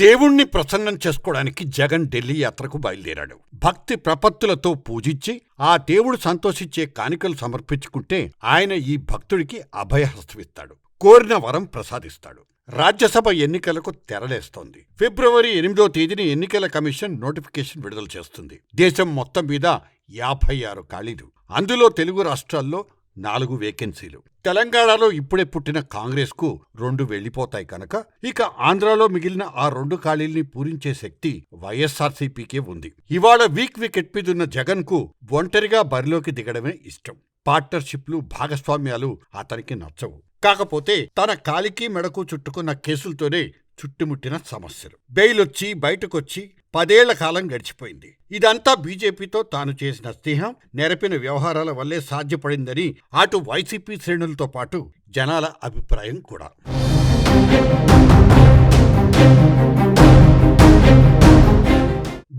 దేవుణ్ణి ప్రసన్నం చేసుకోవడానికి జగన్ ఢిల్లీ యాత్రకు బయలుదేరాడు. భక్తి ప్రపత్తులతో పూజించి ఆ దేవుడు సంతోషించే కానుకలు సమర్పించుకుంటే ఆయన ఈ భక్తుడికి అభయహస్తమిస్తాడు. కోరిన వరం ప్రసాదిస్తాడు. రాజ్యసభ ఎన్నికలకు తెరలేస్తోంది. ఫిబ్రవరి ఎనిమిదో తేదీని ఎన్నికల కమిషన్ నోటిఫికేషన్ విడుదల చేస్తుంది. దేశం మొత్తం మీద యాభై ఆరు ఖాళీలు. అందులో తెలుగు రాష్ట్రాల్లో నాలుగు వేకెన్సీలు. తెలంగాణలో ఇప్పుడే పుట్టిన కాంగ్రెస్కు రెండు వెళ్ళిపోతాయి కనుక ఇక ఆంధ్రాలో మిగిలిన ఆ రెండు ఖాళీల్ని పూరించే శక్తి వైఎస్ఆర్సీపీకే ఉంది. ఇవాళ వీక్ వికెట్ మీదున్న జగన్ ఒంటరిగా బరిలోకి దిగడమే ఇష్టం. పార్ట్నర్షిప్లు భాగస్వామ్యాలు అతనికి నచ్చవు. కాకపోతే తన కాలికి మెడకు చుట్టుకున్న కేసులతోనే చుట్టుముట్టిన సమస్యలు. బెయిలొచ్చి బయటకొచ్చి పదేళ్ళ కాలం గడిచిపోయింది. ఇదంతా బీజేపీతో తాను చేసిన స్నేహం నెరపిన వ్యవహారాల వల్లే సాధ్యపడిందని అటు వైసీపీ శ్రేణులతో పాటు జనాల అభిప్రాయం కూడా.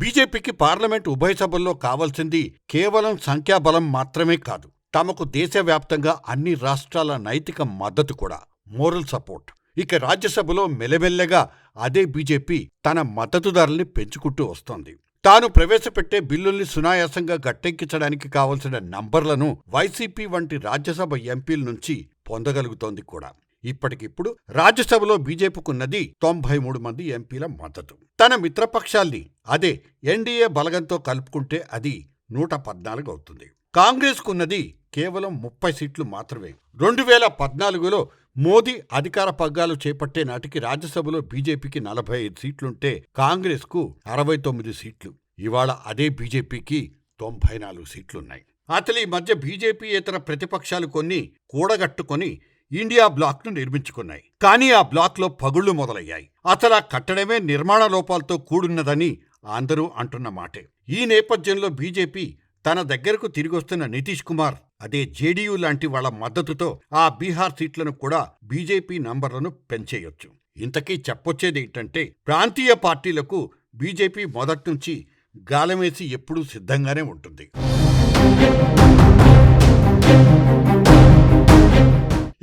బీజేపీకి పార్లమెంట్ ఉభయ సభల్లో కావాల్సింది కేవలం సంఖ్యాబలం మాత్రమే కాదు తమకు దేశవ్యాప్తంగా అన్ని రాష్ట్రాల నైతిక మద్దతు కూడా మోరల్ సపోర్ట్. ఇక రాజ్యసభలో మెల్లమెల్లగా అదే బీజేపీ తన మద్దతుదారుల్ని పెంచుకుంటూ వస్తోంది. తాను ప్రవేశపెట్టే బిల్లుల్ని సునాయాసంగా గట్టెక్కించడానికి కావలసిన నంబర్లను వైసీపీ వంటి రాజ్యసభ ఎంపీల నుంచి పొందగలుగుతోంది కూడా. ఇప్పటికిప్పుడు రాజ్యసభలో బీజేపీకున్నది తొంభై మూడు మంది ఎంపీల మద్దతు. తన మిత్రపక్షాల్ని అదే ఎన్డీఏ బలగంతో కలుపుకుంటే అది నూట పద్నాలుగు అవుతుంది. కాంగ్రెస్కున్నది కేవలం ముప్పై సీట్లు మాత్రమే. రెండు వేల పద్నాలుగులో మోదీ అధికార పగ్గాలు చేపట్టే నాటికి రాజ్యసభలో బీజేపీకి నలభై ఐదు సీట్లుంటే కాంగ్రెస్కు అరవై తొమ్మిది సీట్లు. ఇవాళ అదే బీజేపీకి తొంభై నాలుగు సీట్లున్నాయి. అసలు ఈ మధ్య బీజేపీ ఇతర ప్రతిపక్షాలు కొన్ని కూడగట్టుకొని ఇండియా బ్లాక్ను నిర్మించుకున్నాయి. కానీ ఆ బ్లాక్లో పగుళ్ళు మొదలయ్యాయి. అసలు ఆ కట్టడమే నిర్మాణ లోపాలతో కూడున్నదని అందరూ అంటున్న మాటే. ఈ నేపథ్యంలో బీజేపీ తన దగ్గరకు తిరిగొస్తున్న నితీష్ కుమార్ అదే జేడీయూ లాంటి వాళ్ళ మద్దతుతో ఆ బీహార్ సీట్లను కూడా బీజేపీ నంబర్లను పెంచేయొచ్చు. ఇంతకీ చెప్పొచ్చేది ఏంటంటే ప్రాంతీయ పార్టీలకు బీజేపీ మొదట్నుంచి గాలమేసి ఎప్పుడూ సిద్ధంగానే ఉంటుంది.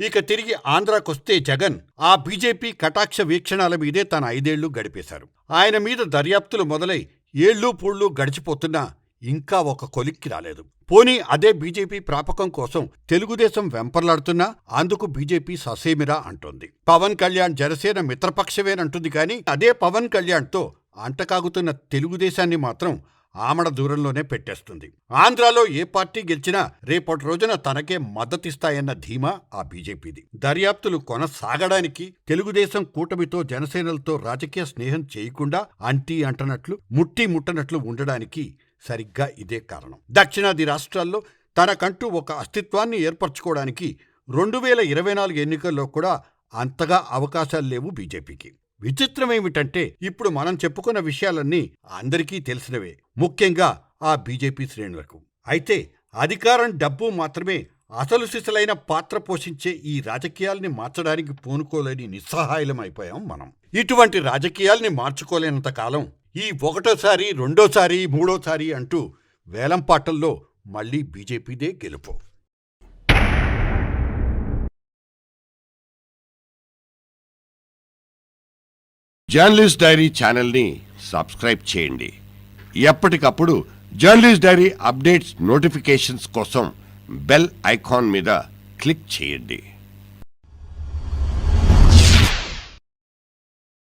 ఇక తిరిగి ఆంధ్రాకొస్తే జగన్ ఆ బీజేపీ కటాక్ష వీక్షణాల మీదే తన ఐదేళ్ళు గడిపేశారు. ఆయన మీద దర్యాప్తులు మొదలై ఏళ్ళు పూళ్ళు గడిచిపోతున్నా ఇంకా ఒక కొలిక్కి రాలేదు. పోనీ అదే బీజేపీ ప్రాపకం కోసం తెలుగుదేశం వెంపర్లాడుతున్నా అందుకు బీజేపీ ససేమిరా అంటోంది. పవన్ కళ్యాణ్ జనసేన మిత్రపక్షమేనంటుంది కానీ అదే పవన్ కళ్యాణ్తో అంటకాగుతున్న తెలుగుదేశాన్ని మాత్రం ఆమడ దూరంలోనే పెట్టేస్తుంది. ఆంధ్రాలో ఏ పార్టీ గెలిచినా రేపటి రోజున తనకే మద్దతిస్తాయన్న ధీమా ఆ బీజేపీది. దర్యాప్తులు కొనసాగడానికి తెలుగుదేశం కూటమితో జనసేనలతో రాజకీయ స్నేహం చేయకుండా అంటీ అంటనట్లు ముట్టి ముట్టనట్లు ఉండడానికి సరిగ్గా ఇదే కారణం. దక్షిణాది రాష్ట్రాల్లో తనకంటూ ఒక అస్తిత్వాన్ని ఏర్పరచుకోవడానికి రెండు వేల ఇరవై నాలుగు ఎన్నికల్లో కూడా అంతగా అవకాశాలు లేవు బీజేపీకి. విచిత్రమేమిటంటే ఇప్పుడు మనం చెప్పుకున్న విషయాలన్నీ అందరికీ తెలిసినవే. ముఖ్యంగా ఆ బీజేపీ శ్రేణులకు. అయితే అధికారం డబ్బు మాత్రమే అసలు సిసలైన పాత్ర పోషించే ఈ రాజకీయాల్ని మార్చడానికి పూనుకోలేని నిస్సహాయులమైపోయాం మనం. ఇటువంటి రాజకీయాల్ని మార్చుకోలేనంత కాలం ఈ ఒకటోసారి రెండోసారి మూడోసారి అంటూ వేలంపాటల్లో మళ్ళీ బీజేపీదే గెలుపు. జర్నలిస్ట్ డైరీ ఛానల్ని సబ్స్క్రైబ్ చేయండి. ఎప్పటికప్పుడు జర్నలిస్ట్ డైరీ అప్డేట్స్ నోటిఫికేషన్స్ కోసం బెల్ ఐకాన్ మీద క్లిక్ చేయండి.